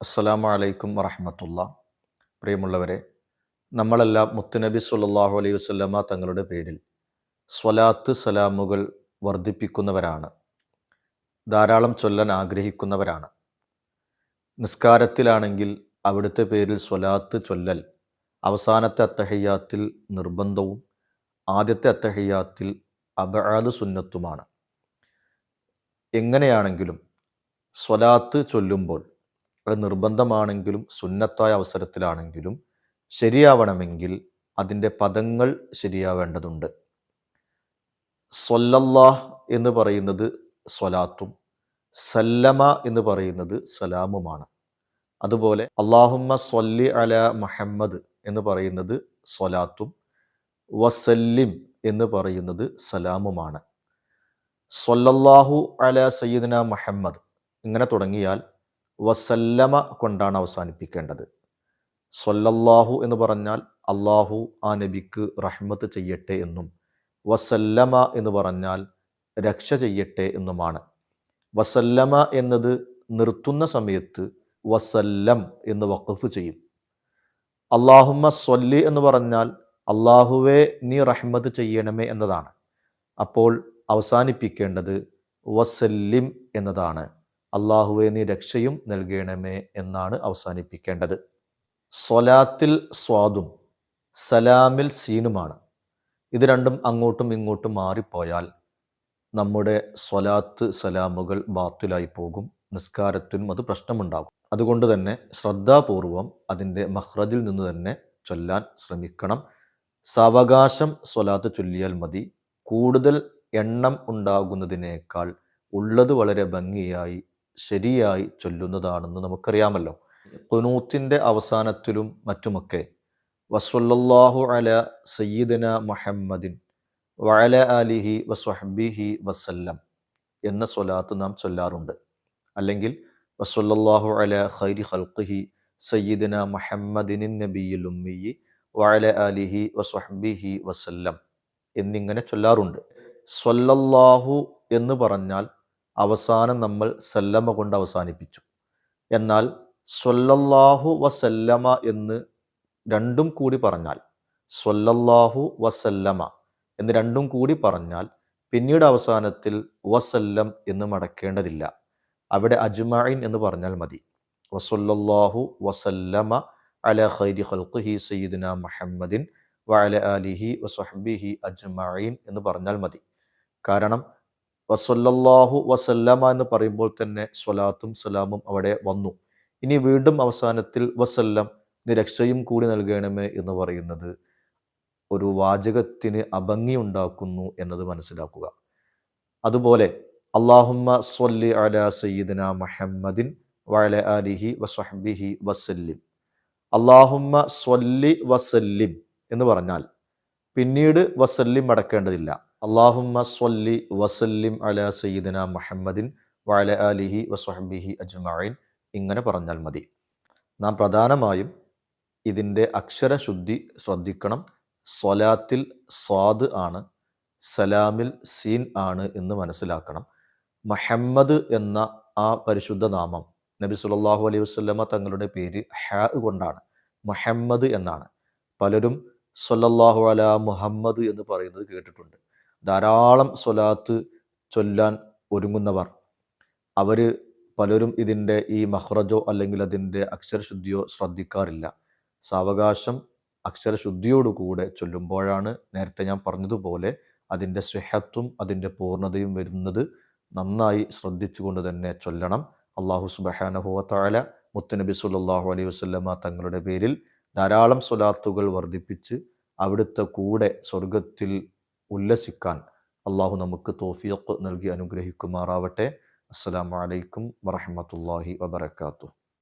അസ്സലാമു അലൈക്കും വറഹമത്തുള്ള. പ്രിയമുള്ളവരെ നമ്മളെല്ലാം മുത്തുനബി സുല്ലാഹു അലൈഹി വസല്ലമ തങ്ങളുടെ പേരിൽ സ്വലാത്ത് സലാമുകൾ വർദ്ധിപ്പിക്കുന്നവരാണ്. ധാരാളം ചൊല്ലാൻ ആഗ്രഹിക്കുന്നവരാണ്. നിസ്കാരത്തിലാണെങ്കിൽ അവിടുത്തെ പേരിൽ സ്വലാത്ത് ചൊല്ലൽ അവസാനത്തെ അത്തഹയ്യാത്തിൽ നിർബന്ധവും ആദ്യത്തെ അത്തഹയ്യാത്തിൽ അബാദ് സുന്നത്തുമാണ്. എങ്ങനെയാണെങ്കിലും സ്വലാത്ത് ചൊല്ലുമ്പോൾ അത് നിർബന്ധമാണെങ്കിലും സുന്നത്തായ അവസരത്തിലാണെങ്കിലും ശരിയാവണമെങ്കിൽ അതിന്റെ പദങ്ങൾ ശരിയാവേണ്ടതുണ്ട്. സ്വല്ലല്ലാഹ് എന്ന് പറയുന്നത് സ്വലാത്തും സല്ലമ എന്ന് പറയുന്നത് സലാമുമാണ്. അതുപോലെ അള്ളാഹുമ്മ സ്വല്ലി അല മുഹമ്മദ് എന്ന് പറയുന്നത് സ്വലാത്തും വസല്ലിം എന്ന് പറയുന്നത് സലാമുമാണ്. സ്വല്ലല്ലാഹു അല സയ്യിദിന മുഹമ്മദ്. ഇങ്ങനെ തുടങ്ങിയാൽ വസല്ലമ കൊണ്ടാണ് അവസാനിപ്പിക്കേണ്ടത്. സ്വല്ലല്ലാഹു എന്ന് പറഞ്ഞാൽ അള്ളാഹു ആ നബിക്ക് റഹ്മത്ത് ചെയ്യട്ടെ എന്നും വസല്ലമ എന്ന് പറഞ്ഞാൽ രക്ഷ ചെയ്യട്ടെ എന്നുമാണ്. വസല്ലമ എന്നത് നിർത്തുന്ന സമയത്ത് വസല്ലം എന്ന് വഖഫ് ചെയ്യും. അള്ളാഹുമ്മ സ്വല്ലി എന്ന് പറഞ്ഞാൽ അള്ളാഹുവെ നീ റഹ്മത്ത് ചെയ്യണമേ എന്നതാണ്. അപ്പോൾ അവസാനിപ്പിക്കേണ്ടത് വസല്ലിം എന്നതാണ്. അള്ളാഹുവെ നീ രക്ഷയും നൽകണമേ എന്നാണ് അവസാനിപ്പിക്കേണ്ടത്. സ്വലാത്തിൽ സ്വാദും സലാമിൽ സീനുമാണ്. ഇത് രണ്ടും അങ്ങോട്ടും ഇങ്ങോട്ടും മാറിപ്പോയാൽ നമ്മുടെ സ്വലാത്ത് സലാമുകൾ ബാത്തിലായി പോകും നിസ്കാരത്തിനും അത് പ്രശ്നമുണ്ടാകും. അതുകൊണ്ട് തന്നെ ശ്രദ്ധാപൂർവം അതിന്റെ മഹ്റജിൽ നിന്ന് തന്നെ ചൊല്ലാൻ ശ്രമിക്കണം. സാവകാശം സ്വലാത്ത് ചൊല്ലിയാൽ മതി. കൂടുതൽ എണ്ണം ഉണ്ടാകുന്നതിനേക്കാൾ ഉള്ളത് വളരെ ഭംഗിയായി ശരിയായി ചൊല്ലുന്നതാണെന്ന് നമുക്കറിയാമല്ലോ. കുനൂത്തിന്റെ അവസാനത്തിലും മറ്റുമൊക്കെ വസ്വല്ലാഹു അല സയ്യിദന മുഹമ്മദിൻ വഅല അലിഹി വസ്വഹബിഹി വസ്ല്ലം എന്ന സ്വലാത്ത് നാം ചൊല്ലാറുണ്ട്. അല്ലെങ്കിൽ വസ്വല്ലാഹു അല ഖൈരി ഖൽഖിഹി സയ്യിദന മുഹമ്മദിൻ നബിയിൽ ഉമ്മിയി വഅല അലിഹി വസ്വഹബിഹി വസ്ല്ലം എന്നിങ്ങനെ ചൊല്ലാറുണ്ട്. സ്വല്ലല്ലാഹു എന്ന് പറഞ്ഞാൽ അവസാനം നമ്മൾ സല്ലമ കൊണ്ട് അവസാനിപ്പിച്ചു. എന്നാൽ സ്വല്ലല്ലാഹു വസല്ലമ എന്ന് രണ്ടും കൂടി പറഞ്ഞാൽ സ്വല്ലല്ലാഹു വസല്ലമ എന്ന് രണ്ടും കൂടി പറഞ്ഞാൽ പിന്നീട് അവസാനത്തിൽ വസല്ലം എന്ന് മടക്കേണ്ടതില്ല. അവിടെ അജ്മൈൻ എന്ന് പറഞ്ഞാൽ മതി. വസല്ലല്ലാഹു വസല്ലമ അല ഖൈരി ഖൽഖിഹി സയ്യിദിന മുഹമ്മദിൻ വഅല ആലിഹി വസ്വഹബിഹി അജ്മായിൻ എന്ന് പറഞ്ഞാൽ മതി. കാരണം വസല്ലല്ലാഹു വസല്ലമ എന്ന് പറയുമ്പോൾ തന്നെ സ്വലാത്തും സലാമും അവിടെ വന്നു. ഇനി വീണ്ടും അവസാനത്തിൽ വസല്ലം നിരക്ഷയും കൂടി നൽകണമേ എന്ന് പറയുന്നത് ഒരു വാചകത്തിന് അഭംഗി ഉണ്ടാക്കുന്നു എന്നത് മനസ്സിലാക്കുക. അതുപോലെ അള്ളാഹുമ്മ സ്വല്ലി അല സയ്യിദിന മുഹമ്മദിൻ വഅല അലിഹി വസ്ഹബിഹി വസല്ലിം. അള്ളാഹുമ്മ സ്വല്ലി വസല്ലിം എന്ന് പറഞ്ഞാൽ പിന്നീട് വസല്ലിം അടക്കേണ്ടതില്ല. അള്ളാഹുമ്മ സ്വല്ലി വസല്ലിം അല സയ്യിദിന മുഹമ്മദിൻ വഅല അലിഹി വസ്വഹബിഹി അജ്മായിൻ ഇങ്ങനെ പറഞ്ഞാൽ മതി. നാം പ്രധാനമായും ഇതിന്റെ അക്ഷരശുദ്ധി ശ്രദ്ധിക്കണം. സ്വലാത്തിൽ സ്വാദ് ആണ് സലാമിൽ സീൻ ആണ് എന്ന് മനസ്സിലാക്കണം. മഹമ്മദ് എന്ന ആ പരിശുദ്ധ നാമം നബി സുല്ലാഹു അലൈഹി വസല്ലമ തങ്ങളുടെ പേര് ഹാ കൊണ്ടാണ്. മുഹമ്മദ് എന്നാണ്. പലരും സൊല്ലാഹു അല മുഹമ്മദ് എന്ന് പറയുന്നത് കേട്ടിട്ടുണ്ട്. ധാരാളം സ്വലാത്ത് ചൊല്ലാൻ ഒരുങ്ങുന്നവർ. അവർ പലരും ഇതിന്റെ ഈ മഹ്റജോ അല്ലെങ്കിൽ അതിന്റെ അക്ഷരശുദ്ധിയോ ശ്രദ്ധിക്കാറില്ല. സാവകാശം അക്ഷരശുദ്ധിയോടുകൂടെ ചൊല്ലുമ്പോഴാണ് നേരത്തെ ഞാൻ പറഞ്ഞതുപോലെ അതിന്റെ സ്വഹത്വം അതിന്റെ പൂർണതയും വരുന്നത് നന്നായി ശ്രദ്ധിച്ചുകൊണ്ട് തന്നെ ചൊല്ലണം. അള്ളാഹു സുബഹാനഹുവത്തായ മുത്തനബി സുല്ലാഹു അലൈഹി വസ്ലമ തങ്ങളുടെ പേരിൽ ധാരാളം സ്വലാത്തുകൾ വർദ്ധിപ്പിച്ച് അവിടുത്തെ കൂടെ സ്വർഗത്തിൽ ഉല്ലസിക്കാൻ. അള്ളാഹു നമുക്ക് തോഫിയക്ക് നൽകി അനുഗ്രഹിക്കുമാറാവട്ടെ. അസ്സാം വലൈക്കും വറഹമത്തല്ലാഹി വബർക്കാത്തു